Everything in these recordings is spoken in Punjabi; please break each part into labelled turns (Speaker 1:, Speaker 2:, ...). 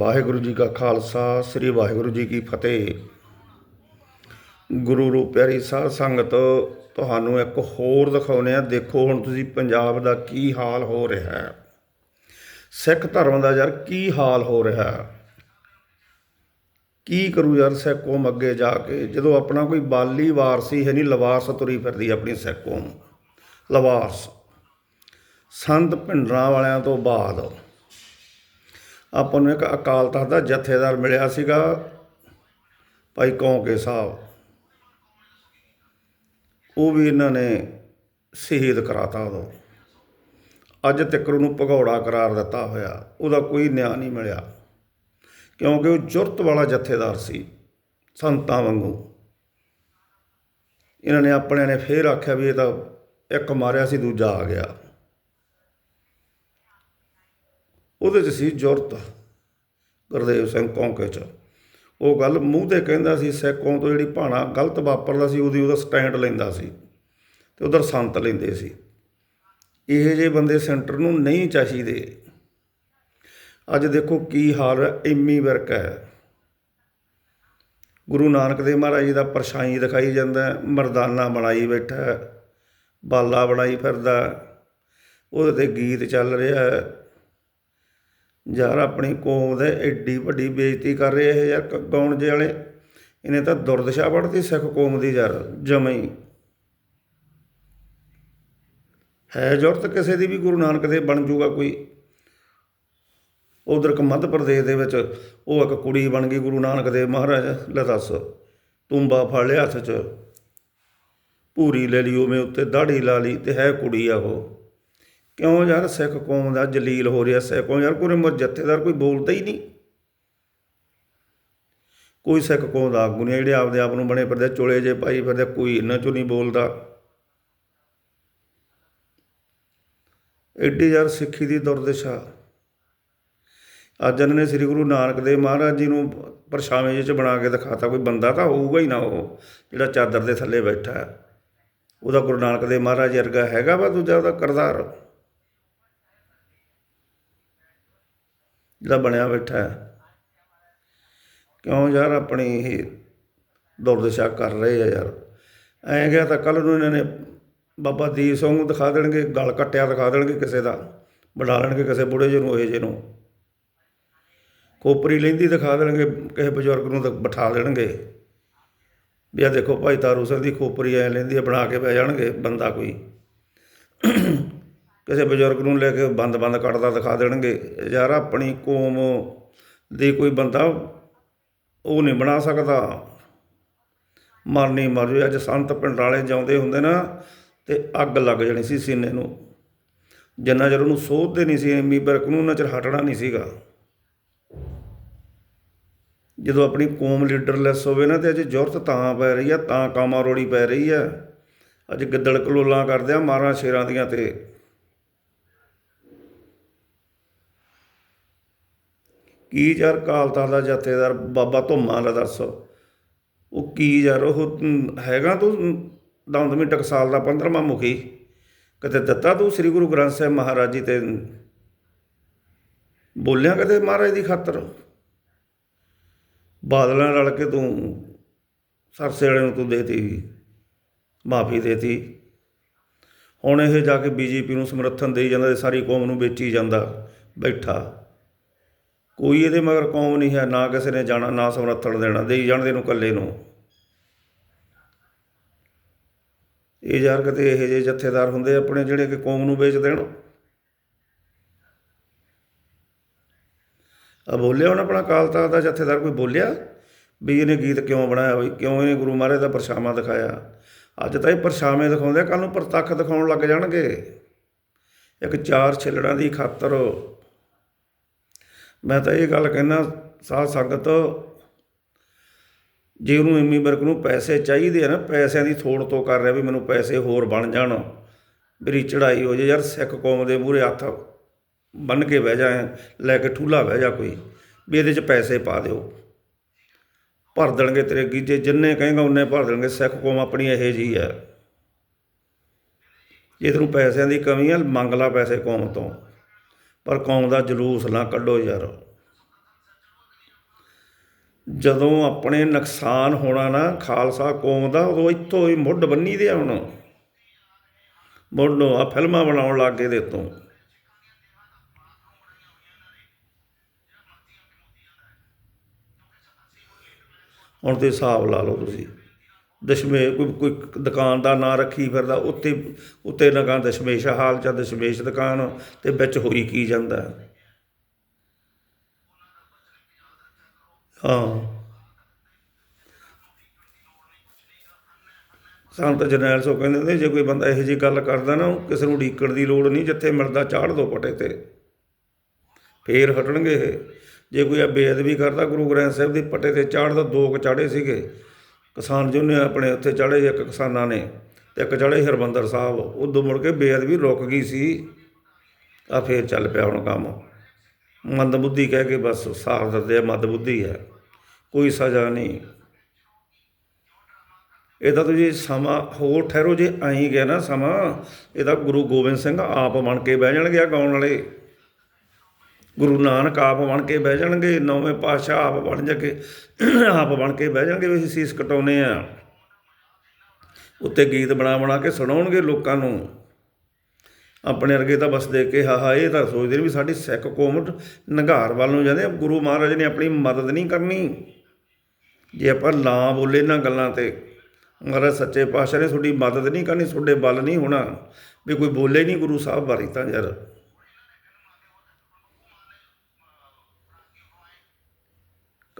Speaker 1: ਵਾਹਿਗੁਰੂ ਜੀ ਕਾ ਖਾਲਸਾ, ਸ੍ਰੀ ਵਾਹਿਗੁਰੂ ਜੀ ਕੀ ਫਤਿਹ। ਗੁਰੂ ਰੂਪ ਪਿਆਰੀ ਸਾਧ ਸੰਗਤ, ਤੁਹਾਨੂੰ ਇੱਕ ਹੋਰ ਦਿਖਾਉਨੇ ਆ ਦੇਖੋ, ਹੁਣ ਤੁਸੀਂ ਪੰਜਾਬ ਦਾ ਕੀ ਹਾਲ ਹੋ ਰਿਹਾ ਹੈ। ਸਿੱਖ ਧਰਮ ਦਾ ਯਾਰ ਕੀ ਹਾਲ ਹੋ ਰਿਹਾ ਹੈ। ਕੀ ਕਰੂ ਯਾਰ ਸਿੱਖ ਕੌਮ ਅੱਗੇ ਜਾ ਕੇ? ਜਦੋਂ ਆਪਣਾ ਕੋਈ ਬਾਲੀ ਵਾਰਸੀ ਹੈ ਨਹੀਂ, ਲਵਾਰਸ ਤੁਰੀ ਫਿਰਦੀ ਆਪਣੀ ਸਿੱਖ। ਕੌਮ ਲਵਾਰਸ। ਸੰਤ ਭਿੰਡਰਾਂ ਵਾਲਿਆਂ ਤੋਂ ਬਾਅਦ। ਆਪਾਂ ਨੂੰ ਇੱਕ ਅਕਾਲ ਤਖਤ ਦਾ ਜਥੇਦਾਰ ਮਿਲਿਆ ਸੀਗਾ, ਭਾਈ ਕੌਂਕੇ ਸਾਹਿਬ। ਉਹ ਵੀ ਇਹਨਾਂ ਨੇ ਸ਼ਹੀਦ ਕਰਾਤਾ ਉਦੋਂ। ਅੱਜ ਤੱਕ ਉਹਨੂੰ ਭਗੌੜਾ ਕਰਾਰ ਦਿੱਤਾ ਹੋਇਆ, ਉਹਦਾ ਕੋਈ ਨਿਆਂ ਨਹੀਂ ਮਿਲਿਆ। ਕਿਉਂਕਿ ਉਹ ਜੁਰਤ ਵਾਲਾ ਜਥੇਦਾਰ ਸੀ, ਸੰਤਾਂ ਵਾਂਗੂ। ਇਹਨਾਂ ਨੇ ਆਪਣਿਆਂ ਨੇ ਫੇਰ ਆਖਿਆ ਵੀ ਇਹ ਤਾਂ ਇੱਕ ਮਾਰਿਆ ਸੀ, ਦੂਜਾ ਆ ਗਿਆ। ਉਹਦੇ 'ਚ ਸੀ ਜੁਰਤ। ਗੁਰਦੇਵ ਸਿੰਘ ਕੌਂਕੇ 'ਚ। ਉਹ ਗੱਲ ਮੂੰਹ ਤੇ ਕਹਿੰਦਾ ਸੀ, ਸਿੱਖ ਤੋਂ ਜਿਹੜੀ ਭਾਣਾ ਗਲਤ ਵਾਪਰਦਾ ਸੀ, ਉਹਦੀ ਉਹਦਾ ਸਟੈਂਡ ਲੈਂਦਾ ਸੀ ਤੇ ਉਧਰ ਸੰਤ ਲੈਂਦੇ ਸੀ। ਇਹ ਜਿਹੇ ਬੰਦੇ ਸੈਂਟਰ ਨੂੰ ਨਹੀਂ ਚਾਹੀਦੇ। ਅੱਜ ਦੇਖੋ ਕੀ ਹਾਲ ਹੈ ਐਮੀ ਵਰਕ ਹੈ। ਗੁਰੂ ਨਾਨਕ ਦੇਵ ਮਹਾਰਾਜ ਜੀ ਦਾ ਪਰਛਾਈ ਦਿਖਾਈ ਜਾਂਦਾ ਮਰਦਾਨਾ ਬਣਾਈ ਬੈਠਾ ਬਾਲਾ ਬਣਾਈ ਫਿਰਦਾ ਉਹਦੇ ਤੇ ਗੀਤ ਚੱਲ ਰਿਹਾ ਯਾਰ ਆਪਣੀ ਕੌਮ ਦੇ ਐਡੀ ਵੱਡੀ ਬੇਇੱਜ਼ਤੀ ਕਰ ਰਹੇ ਇਹ ਯਾਰ ਕ- ਗਾਉਣ ਜੇ ਵਾਲੇ? ਇਹਨੇ ਤਾਂ ਦੁਰਦਸ਼ਾ ਵੜਦੀ ਸਿੱਖ ਕੌਮ ਦੀ ਯਾਰ, ਜਮਾਂ ਹੈ। ਜ਼ਰੂਰਤ ਕਿਸੇ ਦੀ ਵੀ ਗੁਰੂ ਨਾਨਕ ਦੇ ਬਣ ਜੂਗਾ ਕੋਈ। ਉਧਰ ਕ ਮੱਧ ਪ੍ਰਦੇਸ਼ ਦੇ ਵਿੱਚ ਉਹ ਇੱਕ ਕੁੜੀ ਬਣ ਗਈ ਗੁਰੂ ਨਾਨਕ ਦੇਵ ਮਹਾਰਾਜ, ਲੈ ਦੱਸ, ਤੁੰਬਾ ਫੜ ਲਿਆ ਹੱਥ 'ਚ। ਪੂਰੀ ਲੈ ਲਈ ਉਵੇਂ ਉੱਤੇ ਦਾੜੀ ਲਾ ਲਈ ਤੇ ਹੈ ਕੁੜੀ ਆ ਉਹ। ਕਿਉਂ ਯਾਰ? ਸਿੱਖ ਕੌਮ ਦਾ ਜਲੀਲ ਹੋ ਰਿਹਾ, ਸਿੱਖ ਕੌਮ ਯਾਰ ਕੋਈ ਮਰ ਜਥੇਦਾਰ ਕੋਈ ਬੋਲਦਾ ਹੀ ਨਹੀਂ। ਕੋਈ ਸਿੱਖ ਕੌਮ ਦਾ ਆਗੂ ਨਹੀਂ, ਜਿਹੜੇ ਆਪਦੇ ਆਪ ਨੂੰ ਬਣੇ ਫਿਰਦੇ, ਚੋਲੇ ਜੇ ਪਾਈ ਫਿਰਦੇ, ਕੋਈ ਇਹਨਾਂ ਚੋਂ ਨਹੀਂ ਬੋਲਦਾ। ਐਡੀ ਯਾਰ ਸਿੱਖੀ ਦੀ ਦੁਰਦਸ਼ਾ। ਅੱਜ ਇਹਨਾਂ ਨੇ ਸ੍ਰੀ ਗੁਰੂ ਨਾਨਕ ਦੇਵ ਮਹਾਰਾਜ ਜੀ ਨੂੰ ਪਰਛਾਵੇਂ ਜਿਹੇ ਚ ਬਣਾ ਕੇ ਦਿਖਾਤਾ, ਕੋਈ ਬੰਦਾ ਤਾਂ ਹੋਊਗਾ ਹੀ ਨਾ ਉਹ, ਜਿਹੜਾ ਚਾਦਰ ਦੇ ਥੱਲੇ ਬੈਠਾ। ਉਹਦਾ ਗੁਰੂ ਨਾਨਕ ਦੇਵ ਮਹਾਰਾਜ ਵਰਗਾ ਹੈਗਾ ਵਾ ਦੂਜਾ, ਉਹਦਾ ਕਰਦਾਰ ਜਿਹੜਾ ਬਣਿਆ ਬੈਠਾ ਹੈ। ਕਿਉਂ ਯਾਰ ਆਪਣੀ ਇਹ ਦੁਰਦਸ਼ਾ ਕਰ ਰਹੇ ਆ ਯਾਰ। ਐਂ ਗਿਆ ਤਾਂ ਕੱਲ ਨੂੰ ਇਹਨਾਂ ਨੇ ਬਾਬਾ ਦੀਪ ਸਿੰਘ ਨੂੰ ਦਿਖਾ ਦੇਣਗੇ, ਗਲ ਕੱਟਿਆ ਦਿਖਾ ਦੇਣਗੇ ਕਿਸੇ ਦਾ ਬਣਾ ਲੈਣਗੇ ਕਿਸੇ ਬੁੜੇ ਜਿਹੇ ਨੂੰ, ਇਹ ਜਿਹੇ ਨੂੰ। ਕੋਪਰੀ ਲੈਂਦੀ ਦਿਖਾ ਦੇਣਗੇ, ਕਿਸੇ ਬਜ਼ੁਰਗ ਨੂੰ ਤਾਂ ਬਿਠਾ ਦੇਣਗੇ। ਵੀ ਆ ਦੇਖੋ ਭਾਈ ਤਾਰੂ ਸਿੰਘ ਦੀ ਖੋਪਰੀ ਐ ਲੈਂਦੀ ਆ, ਬਣਾ ਕੇ ਬਹਿ ਜਾਣਗੇ ਬੰਦਾ ਕੋਈ। ਕਿਸੇ ਬਜ਼ੁਰਗ ਨੂੰ ਲੈ ਕੇ ਬੰਦ ਬੰਦ ਕੱਟਦਾ ਦਿਖਾ ਦੇਣਗੇ, ਯਾਰ ਆਪਣੀ ਕੌਮ ਦੇ ਕੋਈ ਬੰਦਾ ਉਹ ਨਹੀਂ ਬਣਾ ਸਕਦਾ। ਮਰਨੀ ਮਰ ਜਾਵੇ ਅੱਜ ਸੰਤ ਪਿੰਡ ਵਾਲੇ ਜਾਉਂਦੇ ਹੁੰਦੇ ਨਾ, ਤੇ ਅੱਗ ਲੱਗ ਜਾਣੀ ਸੀ ਸੀਨੇ ਨੂੰ। ਜਿੰਨਾ ਚਿਰ ਉਹਨੂੰ ਸੋਧਦੇ ਨਹੀਂ ਸੀ, ਐਮੀ ਬਰਕ ਨੂੰ ਉਹਨਾਂ ਚਿਰ ਹਟਣਾ ਨਹੀਂ ਸੀਗਾ। ਜਦੋਂ ਆਪਣੀ ਕੌਮ ਲੀਡਰਲੈਸ ਹੋਵੇ ਨਾ, ਤੇ ਅੱਜ ਜ਼ਰੂਰਤ ਤਾਂ ਪੈ ਰਹੀ ਆ, ਤਾਂ ਕਾਮਾ ਰੋੜੀ ਪੈ ਰਹੀ ਆ। ਅੱਜ ਗਿੱਦੜ ਕਲੋਲਾਂ ਕਰਦੇ ਆ ਮਾਰਾਂ ਸ਼ੇਰਾਂ ਦੀਆਂ ਤੇ। ਕੀ ਯਾਰ ਕਾਲਤਾ ਦਾ ਜਥੇਦਾਰ ਬਾਬਾ ਧੁੰਮਾ ਦਾ ਦੱਸ। ਉਹ ਕੀ ਯਾਰ, ਉਹ ਹੈਗਾ ਤੂੰ ਦਮਦਮੀ ਟਕਸਾਲ ਦਾ 15ਵਾਂ ਮੁਖੀ। ਕਦੇ ਦਿੱਤਾ ਤੂੰ ਸ੍ਰੀ ਗੁਰੂ ਗ੍ਰੰਥ ਸਾਹਿਬ ਮਹਾਰਾਜ ਜੀ ਤੇ ਬੋਲਿਆ ਕਦੇ ਮਹਾਰਾਜ ਦੀ ਖਾਤਰ? ਬਾਦਲਾਂ ਰਲ ਕੇ ਤੂੰ ਸਰਸੇ ਵਾਲੇ ਨੂੰ ਤੂੰ ਦੇਤੀ, ਮਾਫੀ ਦੇਤੀ। ਹੁਣ ਇਹ ਜਾ ਕੇ ਬੀਜੇਪੀ ਨੂੰ ਸਮਰਥਨ ਦੇਈ ਜਾਂਦਾ ਤੇ ਸਾਰੀ ਕੌਮ ਨੂੰ ਵੇਚੀ ਜਾਂਦਾ, ਬੈਠਾ। ਕੋਈ ਇਹਦੇ ਮਗਰ ਕੌਮ ਨਹੀਂ ਹੈ, ਨਾ ਕਿਸੇ ਨੇ ਜਾਣਾ, ਨਾ ਸਮਰਥਨ ਦੇਣਾ, ਦੇਈ ਜਾਣਦੇ ਨੂੰ ਇਕੱਲੇ ਨੂੰ। ਇਹ ਯਾਰ ਕਿਤੇ ਇਹੋ ਜਿਹੇ ਜਥੇਦਾਰ ਹੁੰਦੇ ਆਪਣੇ ਜਿਹੜੇ ਕਿ ਕੌਮ ਨੂੰ ਵੇਚ ਦੇਣ। ਆ ਬੋਲਿਆ ਹੁਣ ਆਪਣਾ ਅਕਾਲ ਤਖਤ ਦਾ ਜਥੇਦਾਰ, ਕੋਈ ਬੋਲਿਆ ਵੀ ਇਹਨੇ ਗੀਤ ਕਿਉਂ ਬਣਾਇਆ ਬਈ? ਕਿਉਂ ਇਹਨੇ ਗੁਰੂ ਮਹਾਰਾਜ ਦਾ ਪਰਛਾਵਾਂ ਦਿਖਾਇਆ? ਅੱਜ ਤਾਂ ਇਹ ਪਰਛਾਵੇਂ ਦਿਖਾਉਂਦੇ ਕੱਲ ਨੂੰ ਪ੍ਰਤੱਖ ਦਿਖਾਉਣ ਲੱਗ ਜਾਣਗੇ। ਇੱਕ ਚਾਰ ਛਿਲੜਾਂ ਦੀ ਖਾਤਰ ਮੈਂ ਤਾਂ ਇਹ ਗੱਲ ਕਹਿਣਾ ਸਾਧ ਸੰਗਤ, ਜੇ ਉਹਨੂੰ ਇਮੀ ਵਰਗ ਨੂੰ ਪੈਸੇ ਚਾਹੀਦੇ ਆ ਨਾ, ਪੈਸਿਆਂ ਦੀ ਥੋੜ ਤੋਂ ਕਰ ਰਿਹਾ ਵੀ ਮੈਨੂੰ ਪੈਸੇ ਹੋਰ ਬਣ ਜਾਣ, ਮੇਰੀ ਚੜਾਈ ਹੋ ਜੇ, ਯਾਰ ਸਿੱਖ ਕੌਮ ਦੇ ਮੂਹਰੇ ਹੱਥ ਬੰਨ ਕੇ ਬਹਿ ਜਾ ਲੈ ਕੇ ਠੂਲਾ ਬਹਿ ਜਾ ਕੋਈ, ਵੀ ਇਹਦੇ 'ਚ ਪੈਸੇ ਪਾ ਦਿਓ। ਭਰ ਦੇਣਗੇ ਤੇਰੇ ਗੀਜੇ, ਜਿੰਨੇ ਕਹੇਗਾ ਉਹਨੇ ਭਰ ਦੇਣਗੇ, ਸਿੱਖ ਕੌਮ ਆਪਣੀ ਇਹੋ ਜਿਹੀ ਹੈ। ਜੇ ਤੈਨੂੰ ਪੈਸਿਆਂ ਦੀ ਕਮੀ ਹੈ ਮੰਗ ਲਾ ਪੈਸੇ ਕੌਮ ਤੋਂ। ਪਰ ਕੌਮ ਦਾ ਜਲੂਸ ਨਾ ਕੱਢੋ ਯਾਰ। ਜਦੋਂ ਆਪਣੇ ਨੁਕਸਾਨ ਹੋਣਾ ਨਾ ਖਾਲਸਾ ਕੌਮ ਦਾ, ਉਦੋਂ ਇੱਥੋਂ ਹੀ ਮੁੱਢ ਬੰਨੀ ਦੇ ਆ ਹੁਣ। ਮੁੱਢੋਂ ਆ ਫਿਲਮਾਂ ਬਣਾਉਣ ਲੱਗ ਗਏ ਦੇ ਤੋਂ। ਹੁਣ ਤੇ ਹਿਸਾਬ ਲਾ ਲਓ ਤੁਸੀਂ। ਦਸ਼ਮੇ ਕੋਈ ਕੋਈ ਦੁਕਾਨ ਦਾ ਨਾਂ ਰੱਖੀ ਫਿਰਦਾ ਉੱਤੇ ਉੱਤੇ ਲਗਾ ਦਸ਼ਮੇਸ਼ ਹਾਲ ਚ ਦਸ਼ਮੇਸ਼ ਦੁਕਾਨ, ਤੇ ਵਿੱਚ ਹੋਈ ਕੀ ਜਾਂਦਾ? ਹਾਂ। ਸੰਤ ਜਰਨੈਲ ਸੋ ਕਹਿੰਦੇ ਨੇ, ਜੇ ਕੋਈ ਬੰਦਾ ਇਹੋ ਜਿਹੀ ਗੱਲ ਕਰਦਾ ਨਾ ਉਹ ਕਿਸੇ ਨੂੰ ਢੀਕਣ ਦੀ ਲੋੜ ਨਹੀਂ, ਜਿੱਥੇ ਮਿਲਦਾ ਚਾੜ ਦੋ ਪਟੇ ਤੇ। ਫੇਰ ਹਟਣਗੇ ਇਹ। ਜੇ ਕੋਈ ਆ ਬੇਅਦਬੀ ਕਰਦਾ, ਗੁਰੂ ਗ੍ਰੰਥ ਸਾਹਿਬ ਦੀ ਪਟੇ ਤੇ ਚਾੜ ਦੋ ਦੋ ਕੁ ਚਾੜੇ ਸੀਗੇ ਕਿਸਾਨ ਯੂਨੀਅਨ ਆਪਣੇ ਉੱਥੇ ਚੜੇ ਇੱਕ ਕਿਸਾਨਾਂ ਨੇ ਤੇ ਇੱਕ ਚੜ੍ਹੇ ਹਰਬੰਦਰ ਸਾਹਿਬ, ਉਦੋਂ ਮੁੜ ਕੇ ਬੇਅਦਬੀ ਰੁਕ ਗਈ ਸੀ, ਆ ਫੇਰ ਚੱਲ ਪਿਆ ਹੁਣ ਕੰਮ। ਮੰਦ ਬੁੱਧੀ ਕਹਿ ਕੇ ਬਸ ਸਾਰ ਦਿੰਦੇ ਆ, ਮੰਦ ਬੁੱਧੀ ਹੈ, ਕੋਈ ਸਜ਼ਾ ਨਹੀਂ। ਇਹਦਾ ਤੁਸੀਂ ਸਮਾਂ, ਹੋਰ ਠਹਿਰੋ ਜੇ ਆਈ ਗਿਆ ਨਾ ਸਮਾਂ ਇਹਦਾ ਗੁਰੂ ਗੋਬਿੰਦ ਸਿੰਘ ਆਪ ਬਣ ਕੇ ਬਹਿ ਜਾਣਗੇ ਆ ਗਾਉਣ ਵਾਲੇ। ਗੁਰੂ ਨਾਨਕ ਆਪ ਬਣ ਕੇ ਬਹਿ ਜਾਣਗੇ, ਨੌਵੇਂ ਪਾਤਸ਼ਾਹ ਆਪ ਬਣ ਜਾਗੇ ਆਪ ਬਣ ਕੇ ਬਹਿ ਜਾਣਗੇ, ਵੀ ਅਸੀਂ ਸੀਸ ਕਟਾਉਨੇ ਆ ਉੱਤੇ ਗੀਤ ਬਣਾ ਬਣਾ ਕੇ ਸੁਣਾਉਣਗੇ ਲੋਕਾਂ ਨੂੰ। ਆਪਣੇ ਅਰਗੇ ਤਾਂ ਬਸ ਦੇਖ ਕੇ ਹਾਹਾ ਇਹ ਤਾਂ ਸੋਚਦੇ ਨੇ ਵੀ ਸਾਡੀ ਸਿੱਖ ਕੌਮ ਨਗਾਰ ਵੱਲ ਨੂੰ ਜਾਂਦੇ ਗੁਰੂ ਮਹਾਰਾਜ ਨੇ ਆਪਣੀ ਮਦਦ ਨਹੀਂ ਕਰਨੀ। ਜੇ ਆਪਾਂ ਨਾ ਬੋਲੇ ਇਹਨਾਂ ਗੱਲਾਂ ਤੇ, ਮਹਾਰਾਜ ਸੱਚੇ ਪਾਤਸ਼ਾਹ ਨੇ ਤੁਹਾਡੀ ਮਦਦ ਨਹੀਂ ਕਰਨੀ, ਤੁਹਾਡੇ ਬਲ ਨਹੀਂ ਹੋਣਾ। ਵੀ ਕੋਈ ਬੋਲੇ ਨਹੀਂ ਗੁਰੂ ਸਾਹਿਬ ਬਾਰੇ ਤਾਂ ਯਾਰ।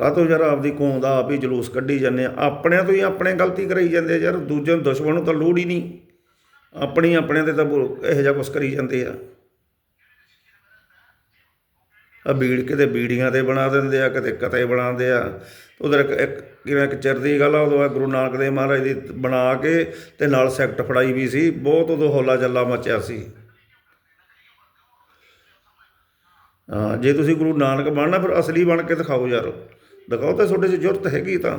Speaker 1: ਕਾਹਤੋਂ ਯਾਰ ਆਪਦੀ ਕੌਮ ਦਾ ਆਪ ਹੀ ਜਲੂਸ ਕੱਢੀ ਜਾਂਦੇ ਆ? ਆਪਣਿਆਂ ਤੋਂ ਹੀ ਆਪਣੇ ਗਲਤੀ ਕਰਾਈ ਜਾਂਦੇ ਯਾਰ ਦੂਜੇ ਨੂੰ ਦੁਸ਼ਮਣ ਨੂੰ ਤਾਂ ਲੋੜ ਹੀ ਨਹੀਂ। ਆਪਣੀ ਆਪਣੇ ਤੇ ਤਾਂ ਬੋ- ਇਹੋ ਜਿਹਾ ਕੁਛ ਕਰੀ ਜਾਂਦੇ ਆ। ਆ ਬੀੜ ਕਿਤੇ ਬੀੜੀਆਂ ਤੇ ਬਣਾ ਦਿੰਦੇ ਆ, ਕਿਤੇ ਕਤੇ ਬਣਾਉਂਦੇ ਆ। ਉਧਰ ਇੱਕ ਇੱਕ ਕਿਵੇਂ ਇੱਕ ਚਿਰ ਦੀ ਗੱਲ ਆ, ਉਦੋਂ ਗੁਰੂ ਨਾਨਕ ਦੇਵ ਮਹਾਰਾਜ ਦੀ ਬਣਾ ਕੇ ਤੇ ਨਾਲ ਸੈਕਟ ਫੜਾਈ ਵੀ ਸੀ, ਬਹੁਤ ਉਦੋਂ ਹੌਲਾ ਜੱਲਾ ਮਚਿਆ ਸੀ। ਜੇ ਤੁਸੀਂ ਗੁਰੂ ਨਾਨਕ ਬਣਨਾ, ਫਿਰ ਅਸਲੀ ਬਣ ਕੇ ਦਿਖਾਓ ਯਾਰ। ਦਿਖਾਓ ਤਾਂ ਤੁਹਾਡੇ 'ਚ ਜ਼ਰੂਰਤ ਹੈਗੀ ਤਾਂ।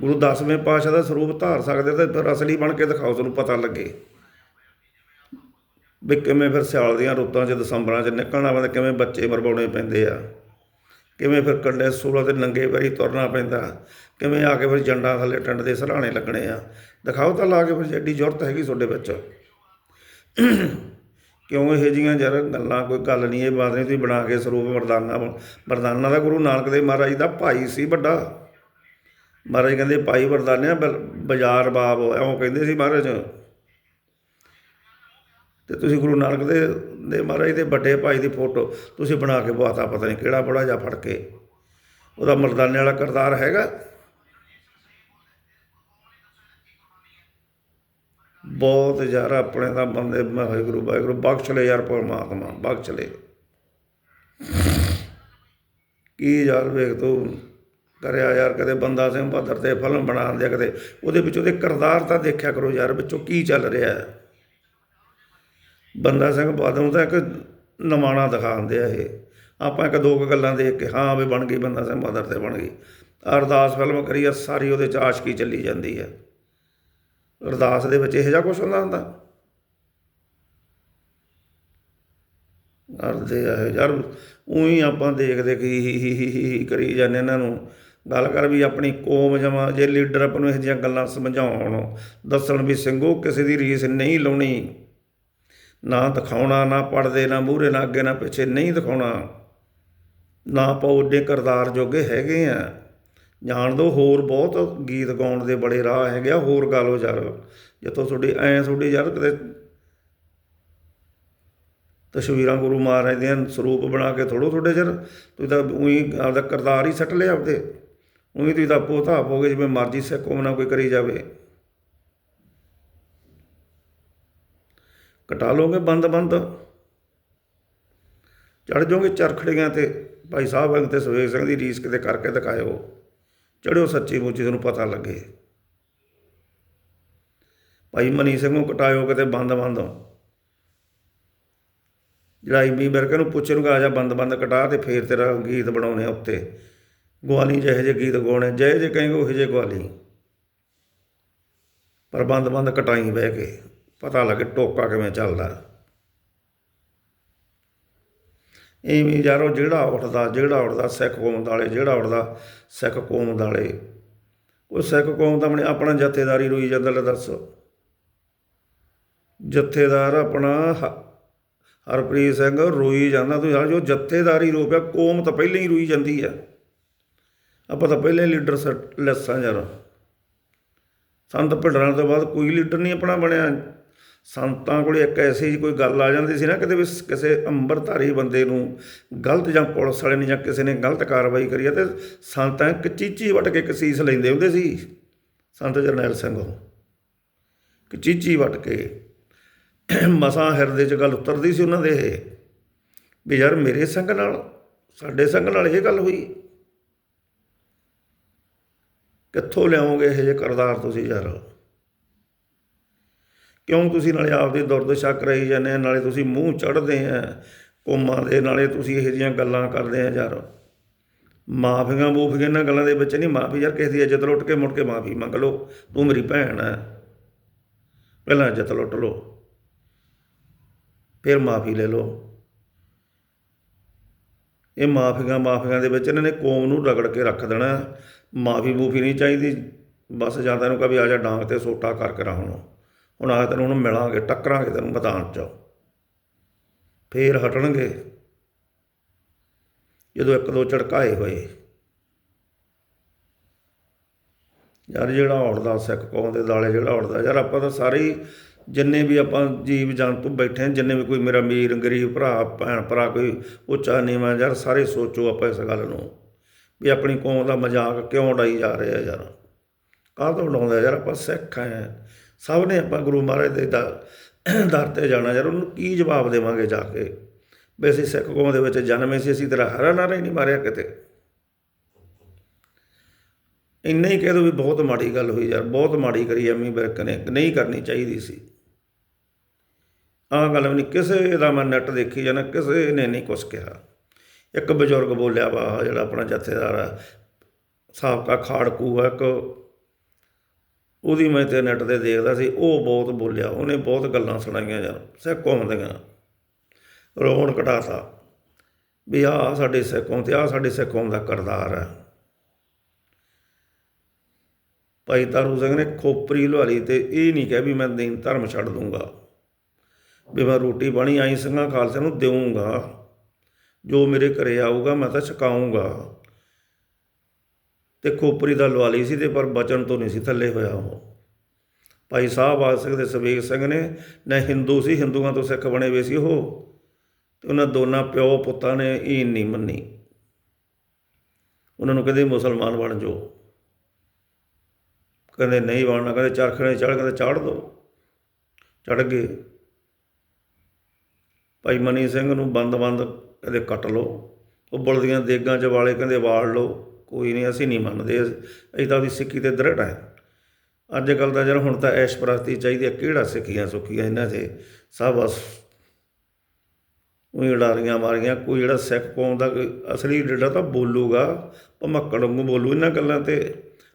Speaker 1: ਗੁਰੂ ਦਸਵੇਂ ਪਾਤਸ਼ਾਹ ਦਾ ਸਰੂਪ ਧਾਰ ਸਕਦੇ ਤਾਂ ਫਿਰ ਅਸਲੀ ਬਣ ਕੇ ਦਿਖਾਓ, ਤੁਹਾਨੂੰ ਪਤਾ ਲੱਗੇ। ਵੀ ਕਿਵੇਂ ਫਿਰ ਸਿਆਲ ਦੀਆਂ ਰੁੱਤਾਂ 'ਚ ਦਸੰਬਰਾਂ 'ਚ ਨਿਕਲਣਾ ਪੈਂਦਾ ਕਿਵੇਂ ਬੱਚੇ ਮਰਵਾਉਣੇ ਪੈਂਦੇ ਆ। ਕਿਵੇਂ ਫਿਰ ਕੰਡੇ ਸੂਲਾਂ ਤੇ ਨੰਗੇ ਪੈਰੀ ਤੁਰਨਾ ਪੈਂਦਾ। ਕਿਵੇਂ ਆ ਕੇ ਫਿਰ ਜੰਡਾਂ ਥੱਲੇ ਟੰਡ ਦੇ ਸਰਾਣੇ ਲੱਗਣੇ ਆ। ਦਿਖਾਓ ਤਾਂ ਲਾ ਕੇ ਫਿਰ ਐਡੀ ਜ਼ਰੂਰਤ ਹੈਗੀ ਤੁਹਾਡੇ ਵਿੱਚ। ਕਿਉਂ ਇਹੋ ਜੀਆਂ ਯਾਰ ਗੱਲਾਂ, ਕੋਈ ਗੱਲ ਨਹੀਂ, ਇਹ ਬਾਤ ਨਹੀਂ, ਤੁਸੀਂ ਬਣਾ ਕੇ ਸਰੂਪ ਮਰਦਾਨਾ ਮਰਦਾਨਾ ਦਾ ਗੁਰੂ ਨਾਨਕ ਦੇਵ ਮਹਾਰਾਜ ਦਾ ਭਾਈ ਸੀ ਵੱਡਾ। ਮਹਾਰਾਜ ਕਹਿੰਦੇ, ਭਾਈ ਵਰਦਾਨਿਆ, ਬਲ- ਬਾਜ਼ਾਰ ਬਾਬ ਐਉਂ ਕਹਿੰਦੇ ਸੀ ਮਹਾਰਾਜ। ਤੇ ਤੁਸੀਂ ਗੁਰੂ ਨਾਨਕ ਦੇ ਦੇ ਮਹਾਰਾਜ ਦੇ ਵੱਡੇ ਭਾਈ ਦੀ ਫੋਟੋ ਤੁਸੀਂ ਬਣਾ ਕੇ ਬਵਾਤਾ ਪਤਾ ਨਹੀਂ ਕਿਹੜਾ ਬੜਾ ਜਾ ਫੜ ਕੇ। ਉਹਦਾ ਮਰਦਾਨੇ ਵਾਲਾ ਕਰਤਾਰ ਹੈਗਾ। ਬਹੁਤ ਯਾਰ ਆਪਣੇ ਤਾਂ ਬੰਦੇ ਵਾਹਿਗੁਰੂ ਵਾਹਿਗੁਰੂ, ਬਖਸ਼ ਲੈ ਯਾਰ ਪਰਮਾਤਮਾ, ਬਖਸ਼ ਲੈ। ਕੀ ਯਾਰ ਵੇਖ ਤੂੰ, ਕਰਿਆ ਯਾਰ ਕਦੇ ਬੰਦਾ ਸਿੰਘ ਬਹਾਦਰ ਤੇ ਫਿਲਮ ਬਣਾਉਂਦੇ ਆ ਕਦੇ, ਉਹਦੇ ਵਿੱਚ ਉਹਦੇ ਕਿਰਦਾਰ ਤਾਂ ਦੇਖਿਆ ਕਰੋ ਯਾਰ, ਵਿੱਚੋਂ ਕੀ ਚੱਲ ਰਿਹਾ ਹੈ। ਬੰਦਾ ਸਿੰਘ ਬਹਾਦਰ ਨੂੰ ਤਾਂ ਇੱਕ ਨਮਾਣਾ ਦਿਖਾਉਂਦੇ ਆ ਇਹ। ਆਪਾਂ ਇੱਕ ਦੋ ਕੁ ਗੱਲਾਂ ਦੇਖ ਕੇ, ਹਾਂ ਵੀ ਬਣ ਗਈ ਬੰਦਾ ਸਿੰਘ ਬਹਾਦਰ ਤੇ ਬਣ ਗਈ। ਅਰਦਾਸ ਫਿਲਮ ਕਰੀ ਆ, ਸਾਰੀ ਉਹਦੇ ਚ ਆਸ਼ਕੀ ਚੱਲੀ ਜਾਂਦੀ ਹੈ। ਅਰਦਾਸ ਦੇ ਵਿੱਚ ਇਹੋ ਜਿਹਾ ਕੁਝ ਹੁੰਦਾ ਹੁੰਦਾ? ਕਰਦੇ ਆ ਇਹ ਯਾਰ, ਉਹੀ ਆਪਾਂ ਦੇਖਦੇ ਕਿ ਹੀ ਹੀ ਕਰੀ ਜਾਂਦੇ ਇਹਨਾਂ ਨੂੰ। ਗੱਲ ਕਰ ਵੀ ਆਪਣੀ ਕੌਮ ਜਮਾ, ਜੇ ਲੀਡਰ ਆਪਾਂ ਨੂੰ ਇਹੋ ਜਿਹੀਆਂ ਗੱਲਾਂ ਸਮਝਾਉਣ, ਦੱਸਣ ਵੀ ਸਿੰਘੋ ਕਿਸੇ ਦੀ ਰੀਸ ਨਹੀਂ ਲਾਉਣੀ। ਨਾ ਦਿਖਾਉਣਾ, ਨਾ ਪੜਦੇ ਨਾ ਮੂਹਰੇ, ਨਾ ਅੱਗੇ, ਨਾ ਪਿੱਛੇ, ਨਹੀਂ ਦਿਖਾਉਣਾ। ਨਾ ਪੌਡੇ ਕਰਤਾਰ ਜੋਗੇ ਹੈਗੇ ਆ। ਜਾਣ ਦੋ, ਹੋਰ ਬਹੁਤ ਗੀਤ ਗਾਉਣ ਦੇ ਬੜੇ ਰਾਹ ਹੈਗੇ ਆ, ਹੋਰ ਗਾ ਲਓ ਯਾਰ ਜਿੱਥੋਂ ਤੁਹਾਡੀ ਐ ਤੁਹਾਡੀ ਯਾਰ ਕਿਤੇ ਤਸਵੀਰਾਂ ਗੁਰੂ ਮਹਾਰਾਜ ਦੀਆਂ ਸਰੂਪ ਬਣਾ ਕੇ ਥੋੜੋ ਤੁਹਾਡੇ ਚਿਰ ਤੁਸੀਂ ਤਾਂ ਉਹੀ ਆਪਦਾ ਕਰਤਾਰ ਹੀ ਸੱਟ ਲਿਆ ਆਪਦੇ। ਉਹੀ ਤੁਸੀਂ ਤਾਂ ਪੋਤਾ ਹੋ ਜਿਵੇਂ ਮਰਜ਼ੀ ਸਿੱਖ ਕੌਮ ਨਾ ਕੋਈ ਕਰੀ ਜਾਵੇ। ਕਟਾ ਲੋਗੇ ਬੰਦ ਬੰਦ। ਚੜ ਜਾਓਗੇ ਚਰਖੜੀਆਂ ਤੇ। ਭਾਈ ਸਾਹਿਬ ਅੰਗ ਤੇ ਸੁਵੇਗ ਸਿੰਘ ਦੀ ਰੀਸ ਕਿਤੇ ਕਰਕੇ ਦਿਖਾਇਓ। ਚੜਿਓ ਸੱਚੀ ਮੁੱਚੀ ਤੁਹਾਨੂੰ ਪਤਾ ਲੱਗੇ। ਭਾਈ ਮਨੀ ਸਿੰਘ ਨੂੰ ਕਟਾਇਓ ਕਿਤੇ ਬੰਦ ਬੰਦ। ਜਿਹੜਾ ਇਮੀ ਵਰਗੇ ਨੂੰ ਪੁੱਛੇ ਨੂੰ ਆ ਜਾ ਬੰਦ ਬੰਦ ਕਟਾ ਤੇ ਫੇਰ ਤੇਰਾ ਗੀਤ ਬਣਾਉਣੇ ਆ ਉੱਤੇ। ਗਵਾਲੀ ਜਿਹੇ ਜਿਹੇ ਗੀਤ ਗਾਉਣੇ, ਜਿਹੇ ਜਿਹੇ ਕਹੇਂਗੇ ਉਹ ਜਿਹੇ ਗਵਾਲੀ। ਪਰ ਬੰਦ ਬੰਦ ਕਟਾਈ ਬਹਿ ਕੇ, ਪਤਾ ਲੱਗੇ ਟੋਕਾ ਕਿਵੇਂ ਚੱਲਦਾ। ਇਵੇਂ ਯਾਰ ਉਹ ਜਿਹੜਾ ਉੱਠਦਾ ਜਿਹੜਾ ਉੱਠਦਾ ਸਿੱਖ ਕੌਮ ਦਾਲੇ ਜਿਹੜਾ ਉੱਠਦਾ ਸਿੱਖ ਕੌਮ ਦਾਲੇ ਉਹ ਸਿੱਖ ਕੌਮ ਤਾਂ ਆਪਣੇ ਆਪਣਾ ਜਥੇਦਾਰੀ ਰੋਈ ਜਾਂਦਾ, ਲੈ ਦੱਸ। ਜਥੇਦਾਰ ਆਪਣਾ ਹ- ਹਰਪ੍ਰੀਤ ਸਿੰਘ ਰੋਈ ਜਾਂਦਾ, ਤੂੰ ਯਾਰ ਜੋ ਜਥੇਦਾਰੀ ਰੋ ਪਿਆ ਕੌਮ ਤਾਂ ਪਹਿਲਾਂ ਹੀ ਰੋਈ ਜਾਂਦੀ ਆ। ਆਪਾਂ ਤਾਂ ਪਹਿਲੇ ਲੀਡਰ ਸ- ਲੈਸਾਂ ਯਾਰ। ਸੰਤ ਭਿੰਡਰਾਂ ਤੋਂ ਬਾਅਦ ਕੋਈ ਲੀਡਰ ਨਹੀਂ ਆਪਣਾ ਬਣਿਆ। ਸੰਤਾਂ ਕੋਲੇ ਇੱਕ ਐਸੀ ਕੋਈ ਗੱਲ ਆ ਜਾਂਦੀ ਸੀ ਨਾ, ਕਿਤੇ ਵੀ ਕਿਸੇ ਅੰਮ੍ਰਿਤਧਾਰੀ ਬੰਦੇ ਨੂੰ ਗਲਤ ਜਾਂ ਪੁਲਿਸ ਵਾਲੇ ਨੇ ਜਾਂ ਕਿਸੇ ਨੇ ਗਲਤ ਕਾਰਵਾਈ ਕਰੀ ਆ, ਤੇ ਸੰਤਾਂ ਇੱਕ ਚੀਚੀ ਵੱਟ ਕੇ ਕਸੀਸ ਲੈਂਦੇ ਹੁੰਦੇ ਸੀ, ਸੰਤ ਜਰਨੈਲ ਸਿੰਘ ਉਹ। ਕਿ ਚੀਚੀ ਵੱਟ ਕੇ ਮਸਾਂ ਹਿਰਦੇ 'ਚ ਗੱਲ ਉਤਰਦੀ ਸੀ ਉਹਨਾਂ ਦੇ, ਵੀ ਯਾਰ ਮੇਰੇ ਸੰਗ ਨਾਲ, ਸਾਡੇ ਸੰਗ ਨਾਲ ਇਹ ਗੱਲ ਹੋਈ। ਕਿੱਥੋਂ ਲਿਆਓਗੇ ਇਹ ਜੇ ਕਰਦਾਰ ਤੁਸੀਂ ਯਾਰ? ਕਿਉਂ ਤੁਸੀਂ ਨਾਲੇ ਆਪਦੇ ਦੁਰਦ ਸ਼ੱਕ ਰਹੀ ਜਾਂਦੇ ਆ ਨਾਲੇ ਤੁਸੀਂ ਮੂੰਹ ਚੜ੍ਹਦੇ ਆ ਕੋਮਾਂ ਦੇ, ਨਾਲੇ ਤੁਸੀਂ ਇਹੋ ਜਿਹੀਆਂ ਗੱਲਾਂ ਕਰਦੇ ਆ ਯਾਰ। ਮਾਫੀਆਂ ਮੂਫੀਆਂ ਇਹਨਾਂ ਗੱਲਾਂ ਦੇ ਵਿੱਚ ਨਹੀਂ ਮਾਫੀ, ਯਾਰ ਕਿਸੇ ਦੀ ਇੱਜ਼ਤ ਲੁੱਟ ਕੇ ਮੁੜ ਕੇ ਮਾਫੀ ਮੰਗ ਲਓ। ਤੂੰ ਮੇਰੀ ਭੈਣ ਹੈ ਪਹਿਲਾਂ ਇੱਜ਼ਤ ਲੁੱਟ ਲਓ। ਫਿਰ ਮਾਫੀ ਲੈ ਲਓ। ਇਹ ਮਾਫੀਆਂ ਮਾਫੀਆਂ ਦੇ ਵਿੱਚ ਇਹਨਾਂ ਨੇ ਕੌਮ ਨੂੰ ਰਗੜ ਕੇ ਰੱਖ ਦੇਣਾ। ਮਾਫੀ ਮੂਫੀ ਨਹੀਂ ਚਾਹੀਦੀ। ਬਸ ਜਾਂ ਤੈਨੂੰ ਕਹੀ ਆ ਜਾ ਡਾਂਗ ਤੇ ਸੋਟਾ ਕਰ ਕਰਾ ਹੁਣ ਹੁਣ ਆ ਤੈਨੂੰ ਹੁਣ ਮਿਲਾਂਗੇ, ਟੱਕਰਾਂਗੇ ਤੈਨੂੰ ਮੈਦਾਨ 'ਚ। ਫੇਰ ਹਟਣਗੇ। ਜਦੋਂ ਇੱਕ ਦੋ ਝੜਕਾਏ ਹੋਏ। ਯਾਰ ਜਿਹੜਾ ਉੜਦਾ ਸਿੱਖ ਕੌਮ ਦੇ ਦਾਲੇ ਜਿਹੜਾ ਉੜਦਾ ਯਾਰ ਆਪਾਂ ਤਾਂ ਸਾਰੇ ਜਿੰਨੇ ਵੀ ਆਪਾਂ ਜੀਵ ਜੰਤੂ ਬੈਠੇ ਹਾਂ, ਜਿੰਨੇ ਵੀ ਕੋਈ ਮੇਰਾ ਅਮੀਰ, ਗਰੀਬ ਭਰਾ, ਭੈਣ ਭਰਾ, ਕੋਈ ਉੱਚਾ ਨੀਵਾਂ, ਯਾਰ ਸਾਰੇ ਸੋਚੋ ਆਪਾਂ ਇਸ ਗੱਲ ਨੂੰ। ਵੀ ਆਪਣੀ ਕੌਮ ਦਾ ਮਜ਼ਾਕ ਕਿਉਂ ਉਡਾਈ ਜਾ ਰਿਹਾ ਯਾਰ? ਕਾਹ ਤੋਂ ਉਡਾਉਂਦਾ ਯਾਰ ਆਪਾਂ ਸਿੱਖ ਆ ਸਭ ਨੇ ਆਪਾਂ ਗੁਰੂ ਮਹਾਰਾਜ ਦੇ ਦਰ ਦਰ ਤੇ ਜਾਣਾ। ਯਾਰ ਉਹਨੂੰ ਕੀ ਜਵਾਬ ਦੇਵਾਂਗੇ ਜਾ ਕੇ? ਵੀ ਅਸੀਂ ਸਿੱਖ ਕੌਮ ਦੇ ਵਿੱਚ ਜਨਮੇ ਸੀ, ਅਸੀਂ ਤੇਰਾ ਹਰਾ ਨਾਰਾ ਹੀ ਨਹੀਂ ਮਾਰਿਆ ਕਿਤੇ। ਇੰਨਾ ਹੀ ਕਹਿ ਦੋ ਵੀ ਬਹੁਤ ਮਾੜੀ ਗੱਲ ਹੋਈ ਯਾਰ, ਬਹੁਤ ਮਾੜੀ ਕਰੀ ਐਮੀ ਵਿਰਕ ਨੇ, ਨਹੀਂ ਕਰਨੀ ਚਾਹੀਦੀ ਸੀ। ਆਹ ਗੱਲ ਵੀ ਨਹੀਂ ਕਿਸੇ ਦਾ ਮੈਂ ਨੈਟ ਦੇਖੀ ਜਾਣਾ ਕਿਸੇ ਨੇ ਨਹੀਂ ਕੁਛ ਕਿਹਾ। ਇੱਕ ਬਜ਼ੁਰਗ ਬੋਲਿਆ ਵਾ ਜਿਹੜਾ ਆਪਣਾ ਜਥੇਦਾਰ ਆ, ਸਾਬਕਾ ਖਾੜਕੂ ਹੈ ਇੱਕ ਉਹਦੀ ਮੈਂ ਤੇ ਨੈਟ ਤੇ ਦੇਖਦਾ ਸੀ, ਉਹ ਬਹੁਤ ਬੋਲਿਆ, ਉਹਨੇ ਬਹੁਤ ਗੱਲਾਂ ਸੁਣਾਈਆਂ ਯਾਰ, ਸਿੱਖ ਕੌਮ ਦੀਆਂ। ਰੋਣ ਕਢਾਤਾ ਵੀ ਆਹ ਸਾਡੇ ਸਿੱਖ ਕੌਮ ਤੇ ਆਹ ਸਾਡੇ ਸਿੱਖ ਕੌਮ ਦਾ ਕਰਦਾਰ ਹੈ। ਭਾਈ ਤਾਰੂ ਸਿੰਘ ਨੇ ਖੋਪਰੀ ਲਵਾਲੀ ਤੇ ਇਹ ਨਹੀਂ ਕਿਹਾ ਵੀ ਮੈਂ ਦੀਨ ਧਰਮ ਛੱਡ ਦੂੰਗਾ, ਵੀ ਮੈਂ ਰੋਟੀ ਪਾਣੀ ਆਈ ਸਿੰਘਾਂ ਖਾਲਸੇ ਨੂੰ ਦੇਵਾਂਗਾ ਜੋ ਮੇਰੇ ਘਰੇ ਆਊਗਾ ਮੈਂ ਤਾਂ ਛਕਾਊਂਗਾ। ਤੇ ਖੋਪਰੀ ਦਾ ਲਵਾਲੀ ਸੀ ਤੇ ਪਰ ਬਚਣ ਤੋਂ ਨਹੀਂ ਸੀ ਥੱਲੇ ਹੋਇਆ ਉਹ। ਭਾਈ ਸਾਹਿਬ ਆ ਦੇ ਸਵੇਗ ਸਿੰਘ ਨੇ, ਨਾ ਹਿੰਦੂ ਸੀ, ਹਿੰਦੂਆਂ ਤੋਂ ਸਿੱਖ ਬਣੇ ਹੋਏ ਸੀ ਉਹ। ਤੇ ਉਹਨਾਂ ਦੋਨਾਂ ਪਿਓ ਪੁੱਤਾਂ ਨੇ ਇਹ ਨਹੀਂ ਮੰਨੀ। ਉਹਨਾਂ ਨੂੰ ਕਹਿੰਦੇ ਮੁਸਲਮਾਨ ਬਣ ਜਾਓ। ਕਹਿੰਦੇ ਨਹੀਂ ਬਣਨਾ, ਕਹਿੰਦੇ ਚਰਖਣੇ ਚੜ ਕਹਿੰਦੇ ਚਾੜ ਦੋ। ਚੜ ਗਏ। ਭਾਈ ਮਨੀ ਸਿੰਘ ਨੂੰ ਬੰਦ-ਬੰਦ ਕਹਿੰਦੇ ਕੱਟ ਲਓ। ਉੱਬਲ ਦੀਆਂ ਦੇਗਾਂ 'ਚ ਵਾਲੇ ਕਹਿੰਦੇ ਵਾਲ ਲਓ। ਕੋਈ ਨਹੀਂ, ਅਸੀਂ ਨਹੀਂ ਮੰਨਦੇ। ਅਸੀਂ ਤਾਂ ਉਹਦੀ ਸਿੱਖੀ ਤੇ ਦ੍ਰਿੜ ਹੈ। ਅੱਜ ਕੱਲ ਤਾਂ ਜਰ ਹੁਣ ਤਾਂ ਐਸ਼ ਪ੍ਰਸਤੀ ਚਾਹੀਦੀ ਹੈ ਕਿਹੜਾ ਸਿੱਖੀਆਂ ਸੁੱਖੀਆਂ ਇਹਨਾਂ 'ਚ ਸਭ ਬਸ ਉਹੀ ਉਡਾਰੀਆਂ ਮਾਰੀਆਂ, ਕੋਈ ਜਿਹੜਾ ਸਿੱਖ ਕੌਮ ਦਾ ਕੋਈ ਅਸਲੀ ਲੀਡਰ ਤਾਂ ਬੋਲੂਗਾ, ਭਮੱਕੜ ਵਾਂਗੂ ਬੋਲੂ ਇਹਨਾਂ ਗੱਲਾਂ ਤੇ।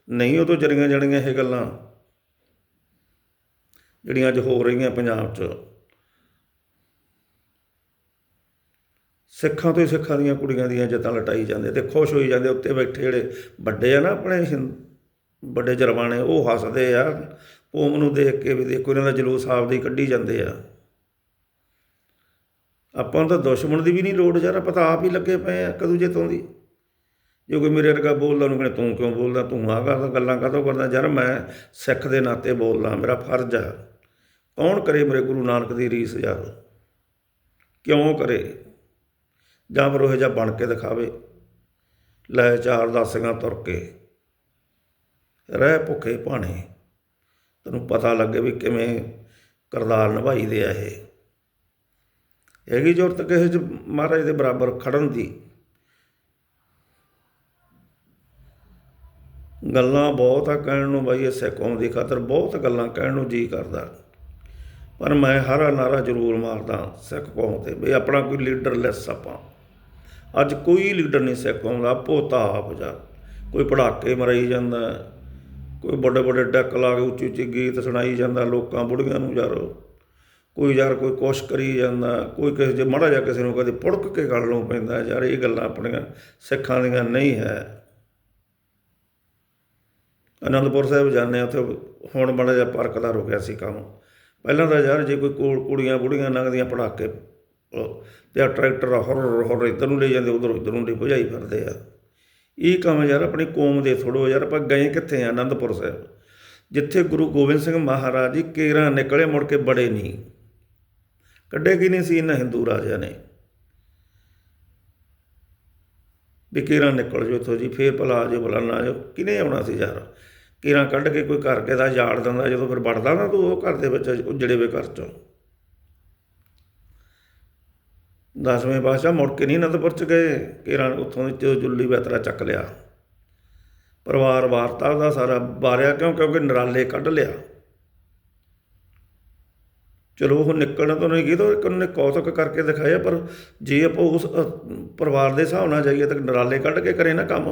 Speaker 1: ਨਹੀਂ, ਉਹ ਤੋਂ ਜਰੀਆਂ ਜਾਣੀਆਂ ਇਹ ਗੱਲਾਂ। ਜਿਹੜੀਆਂ ਅੱਜ ਹੋ ਰਹੀਆਂ ਪੰਜਾਬ 'ਚ। ਸਿੱਖਾਂ ਤੋਂ ਹੀ ਸਿੱਖਾਂ ਦੀਆਂ ਕੁੜੀਆਂ ਦੀਆਂ ਜੱਤਾਂ ਲਟਾਈ ਜਾਂਦੇ ਤੇ ਖੁਸ਼ ਹੋਈ ਜਾਂਦੇ ਉੱਤੇ ਬੈਠੇ ਜਿਹੜੇ ਵੱਡੇ ਆ ਨਾ ਆਪਣੇ ਹਿੰ- ਵੱਡੇ ਜਰਮਾਨੇ, ਉਹ ਹੱਸਦੇ ਆ ਕੌਮ ਨੂੰ ਦੇਖ ਕੇ ਵੀ ਦੇਖੋ ਇਹਨਾਂ ਦਾ ਜਲੂਸ ਆਪਦੇ ਹੀ ਕੱਢੀ ਜਾਂਦੇ ਆ। ਆਪਾਂ ਨੂੰ ਤਾਂ ਦੁਸ਼ਮਣ ਦੀ ਵੀ ਨਹੀਂ ਲੋੜ ਯਾਰ ਆਪਾਂ ਤਾਂ ਆਪ ਹੀ ਲੱਗੇ ਪਏ ਆ ਕਦੋਂ ਜੇ ਤੋਂ ਦੀ ਜੇ ਕੋਈ ਮੇਰੇ ਵਰਗਾ ਬੋਲਦਾ ਉਹਨੂੰ ਕਹਿੰਦੇ, ਤੂੰ ਕਿਉਂ ਬੋਲਦਾ? ਤੂੰ ਆ ਕਰਦਾ, ਗੱਲਾਂ ਕਾਹਤੋਂ ਕਰਦਾ? ਯਾਰ ਮੈਂ ਸਿੱਖ ਦੇ ਨਾਤੇ ਬੋਲਦਾ, ਮੇਰਾ ਫਰਜ਼ ਆ। ਕੌਣ ਕਰੇ ਮੇਰੇ ਗੁਰੂ ਨਾਨਕ ਦੀ ਰੀਸ ਯਾਰ? ਕਿਉਂ ਕਰੇ? ਜਾਂ ਫਿਰ ਉਹ ਜਿਹਾ ਬਣ ਕੇ ਦਿਖਾਵੇ। ਲੈ ਚਾਰ ਦਸਾਂ ਤੁਰ ਕੇ। ਰਹਿ ਭੁੱਖੇ ਭਾਣੇ। ਤੈਨੂੰ ਪਤਾ ਲੱਗੇ ਵੀ ਕਿਵੇਂ ਕਰਦਾਰ ਨਿਭਾਈ ਦੇ ਆ ਇਹ। ਹੈਗੀ ਜ਼ਰੂਰਤ ਕਿਸੇ ਚ ਮਹਾਰਾਜ ਦੇ ਬਰਾਬਰ ਖੜਨ ਦੀ। ਗੱਲਾਂ ਬਹੁਤ ਆ ਕਹਿਣ ਨੂੰ ਬਾਈ ਇਹ ਸਿੱਖ ਕੌਮ ਦੀ ਖਾਤਰ ਬਹੁਤ ਗੱਲਾਂ ਕਹਿਣ ਨੂੰ ਜੀ ਕਰਦਾ। ਪਰ ਮੈਂ ਹਰਾ ਨਾਰਾ ਜ਼ਰੂਰ ਮਾਰਦਾ ਸਿੱਖ ਕੌਮ ਤੇ ਵੀ ਆਪਣਾ ਕੋਈ ਲੀਡਰਲੈਸ ਆਪਾਂ। ਅੱਜ ਕੋਈ ਲੀਡਰ ਨਹੀਂ ਸਿੱਖ ਕੌਮ ਦਾ ਪੋਤਾ ਆਪ ਜਾ। ਕੋਈ ਪੜਾਕੇ ਮਰਾਈ ਜਾਂਦਾ, ਕੋਈ ਵੱਡੇ ਵੱਡੇ ਡੱਕ ਲਾ ਕੇ ਉੱਚੀ ਉੱਚੀ ਗੀਤ ਸੁਣਾਈ ਜਾਂਦਾ, ਲੋਕਾਂ ਬੁੜੀਆਂ ਨੂੰ ਯਾਰ। ਕੋਈ ਯਾਰ ਕੋਈ ਕੁਛ ਕਰੀ ਜਾਂਦਾ, ਕੋਈ ਕਿਸੇ ਜੇ ਮਾੜਾ ਜਿਹਾ ਕਿਸੇ ਨੂੰ ਕਦੇ ਪੁੜਕ ਕੇ ਗੱਲ ਨੂੰ ਪੈਂਦਾ, ਯਾਰ ਇਹ ਗੱਲਾਂ ਆਪਣੀਆਂ ਸਿੱਖਾਂ ਦੀਆਂ ਨਹੀਂ ਹੈ। ਅਨੰਦਪੁਰ ਸਾਹਿਬ ਜਾਂਦੇ ਆ ਉੱਥੇ ਹੁਣ ਬੜਾ ਜਿਹਾ ਪਰਕਦਾ ਰੁਕਿਆ ਸੀ ਕੰਮ। ਪਹਿਲਾਂ ਤਾਂ ਯਾਰ ਜੇ ਕੋਈ ਕੁੜੀਆਂ ਬੁੜੀਆਂ ਲੰਘਦੀਆਂ ਪੜਾਕੇ ਤੇ ਟਰੈਕਟਰ ਹਰ ਹਰ ਇੱਧਰ ਨੂੰ ਲੈ ਜਾਂਦੇ, ਉਧਰ ਇੱਧਰ ਨੂੰ ਲੈ ਭਜਾਈ ਫਿਰਦੇ ਆ। ਇਹ ਕੰਮ ਯਾਰ ਆਪਣੀ ਕੌਮ ਦੇ ਥੋੜੋ ਯਾਰ, ਆਪਾਂ ਗਏ ਕਿੱਥੇ ਆ ਆਨੰਦਪੁਰ ਸਾਹਿਬ? ਜਿੱਥੇ ਗੁਰੂ ਗੋਬਿੰਦ ਸਿੰਘ ਮਹਾਰਾਜ ਜੀ ਕੇਰਾਂ ਨਿਕਲੇ, ਮੁੜ ਕੇ ਬੜੇ ਨਹੀਂ। ਕੱਢੇ ਕੀ ਨਹੀਂ ਸੀ ਇਹਨਾਂ ਹਿੰਦੂ ਰਾਜਿਆਂ ਨੇ? ਵੀ ਕੇਰਾਂ ਨਿਕਲ ਜੋ ਇੱਥੋਂ ਜੀ, ਫੇਰ ਭਲਾ ਆ ਜਾਓ ਭਲਾ ਨਾ ਆ ਕਿਨੇ ਆਉਣਾ ਸੀ ਯਾਰ? ਕੇਰਾਂ ਕੱਢ ਕੇ ਕੋਈ ਘਰ ਕੇ ਦਾ ਜਾੜ ਦਿੰਦਾ, ਜਦੋਂ ਫਿਰ ਵੜਦਾ ਨਾ ਤੂੰ ਉਹ ਘਰ ਦੇ ਵਿੱਚ ਉਜੜੇ ਵੇ ਘਰ ਚੋਂ। ਦਸਵੇਂ ਪਾਤਸ਼ਾਹ ਮੁੜ ਕੇ ਨਹੀਂ ਅਨੰਦਪੁਰ ਚ ਗਏ ਕੇਰਾਂ ਉੱਥੋਂ ਦੀ ਜੁੱਲੀ ਬੈਤਰਾ ਚੱਕ ਲਿਆ। ਪਰਿਵਾਰ ਵਾਰਤਾ ਦਾ ਸਾਰਾ ਬਾਰਿਆ ਕਿਉਂ? ਕਿਉਂਕਿ ਨਰਾਲੇ ਕੱਢ ਲਿਆ। ਚਲੋ ਉਹ ਨਿਕਲਣਾ ਤਾਂ ਨਹੀਂ ਕੀਤਾ ਇੱਕ ਉਹਨੇ ਕੌਤਕ ਕਰਕੇ ਦਿਖਾਇਆ, ਪਰ ਜੇ ਆਪਾਂ ਉਸ ਪਰਿਵਾਰ ਦੇ ਹਿਸਾਬ ਨਾਲ ਜਾਈਏ ਤਾਂ ਨਰਾਲੇ ਕੱਢ ਕੇ ਕਰੇ ਨਾ ਕੰਮ।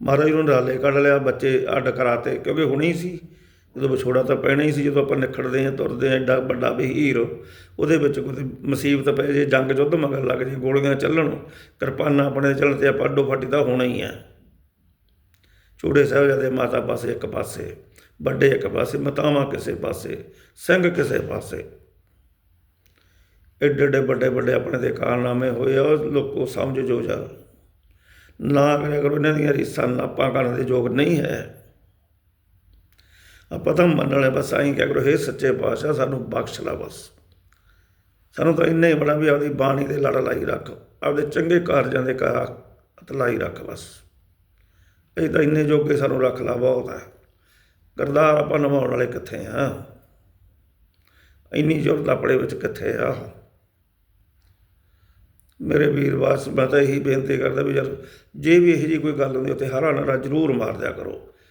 Speaker 1: ਮਹਾਰਾਜ ਨੂੰ ਨਰਾਲੇ ਕੱਢ ਲਿਆ, ਬੱਚੇ ਅੱਡ ਕਰਾਤੇ, ਕਿਉਂਕਿ ਹੁਣੀ ਸੀ। ਜਦੋਂ ਵਿਛੋੜਾ ਤਾਂ ਪੈਣਾ ਹੀ ਸੀ, ਜਦੋਂ ਆਪਾਂ ਨਿਖੜਦੇ ਹਾਂ, ਤੁਰਦੇ ਹਾਂ ਐਡਾ ਵੱਡਾ ਵਹੀਰ ਉਹਦੇ ਵਿੱਚ ਕੋਈ ਮੁਸੀਬਤ ਪੈ ਜੇ, ਜੰਗ ਯੁੱਧ ਮਗਰ ਲੱਗ ਜੇ, ਗੋਲੀਆਂ ਚੱਲਣ, ਕਿਰਪਾਨਾਂ ਆਪਣੇ ਚੱਲਣ ਤੇ ਆਪਾਂ ਅੱਡੋ ਫਾਟੀ ਤਾਂ ਹੋਣਾ ਹੀ ਹੈ ਛੋਟੇ ਸਾਹਿਬਜ਼ਾਦੇ ਮਾਤਾ ਪਾਸੇ ਇੱਕ ਪਾਸੇ, ਵੱਡੇ ਇੱਕ ਪਾਸੇ, ਮਤਾਵਾਂ ਕਿਸੇ ਪਾਸੇ, ਸਿੰਘ ਕਿਸੇ ਪਾਸੇ। ਏਡੇ ਏਡੇ ਵੱਡੇ ਵੱਡੇ ਆਪਣੇ ਦੇ ਕਾਰਨਾਮੇ ਹੋਏ ਆ, ਉਹ ਲੋਕੋ ਸਮਝ ਜੋ ਜਾ। ਨਾ ਕਰਿਆ ਕਰੋ, ਇਹਨਾਂ ਦੀਆਂ ਰੀਸਾਂ ਨਾਪਾਂ ਕਰਨ ਦੇ ਯੋਗ ਨਹੀਂ ਹੈ। ਆਪਾਂ ਤਾਂ ਮੰਨ ਵਾਲੇ ਬਸ ਆਈ ਕਿਹਾ ਕਰੋ, ਹੇ ਸੱਚੇ ਪਾਤਸ਼ਾਹ, ਸਾਨੂੰ ਬਖਸ਼ ਲਾ ਬਸ। ਸਾਨੂੰ ਤਾਂ ਇੰਨਾ ਹੀ ਬੜਾ ਵੀ ਆਪਦੀ ਬਾਣੀ ਦੇ ਲੜ ਲਾਈ ਰੱਖ, ਆਪਦੇ ਚੰਗੇ ਕਾਰਜਾਂ ਦੇ ਕਾ ਲਾਈ ਰੱਖ ਬਸ। ਇਹ ਤਾਂ ਇੰਨੇ ਜੋਗੇ ਸਾਨੂੰ ਰੱਖ ਲਾ ਬਹੁਤ ਹੈ। ਕਰਦਾਰ ਆਪਾਂ ਨਿਭਾਉਣ ਵਾਲੇ ਕਿੱਥੇ ਆ? ਇੰਨੀ ਜ਼ਰੂਰਤ ਆਪਣੇ ਵਿੱਚ ਕਿੱਥੇ ਆ? ਮੇਰੇ ਵੀਰ ਵਾਸ ਮੈਂ ਤਾਂ ਇਹੀ ਬੇਨਤੀ ਕਰਦਾ ਵੀ ਯਾਰ, ਜੇ ਵੀ ਇਹੋ ਜਿਹੀ ਕੋਈ ਗੱਲ ਹੁੰਦੀ ਉੱਥੇ ਹਰਾ ਨਾਰਾ ਜ਼ਰੂਰ ਮਾਰ ਦਿਆ ਕਰੋ।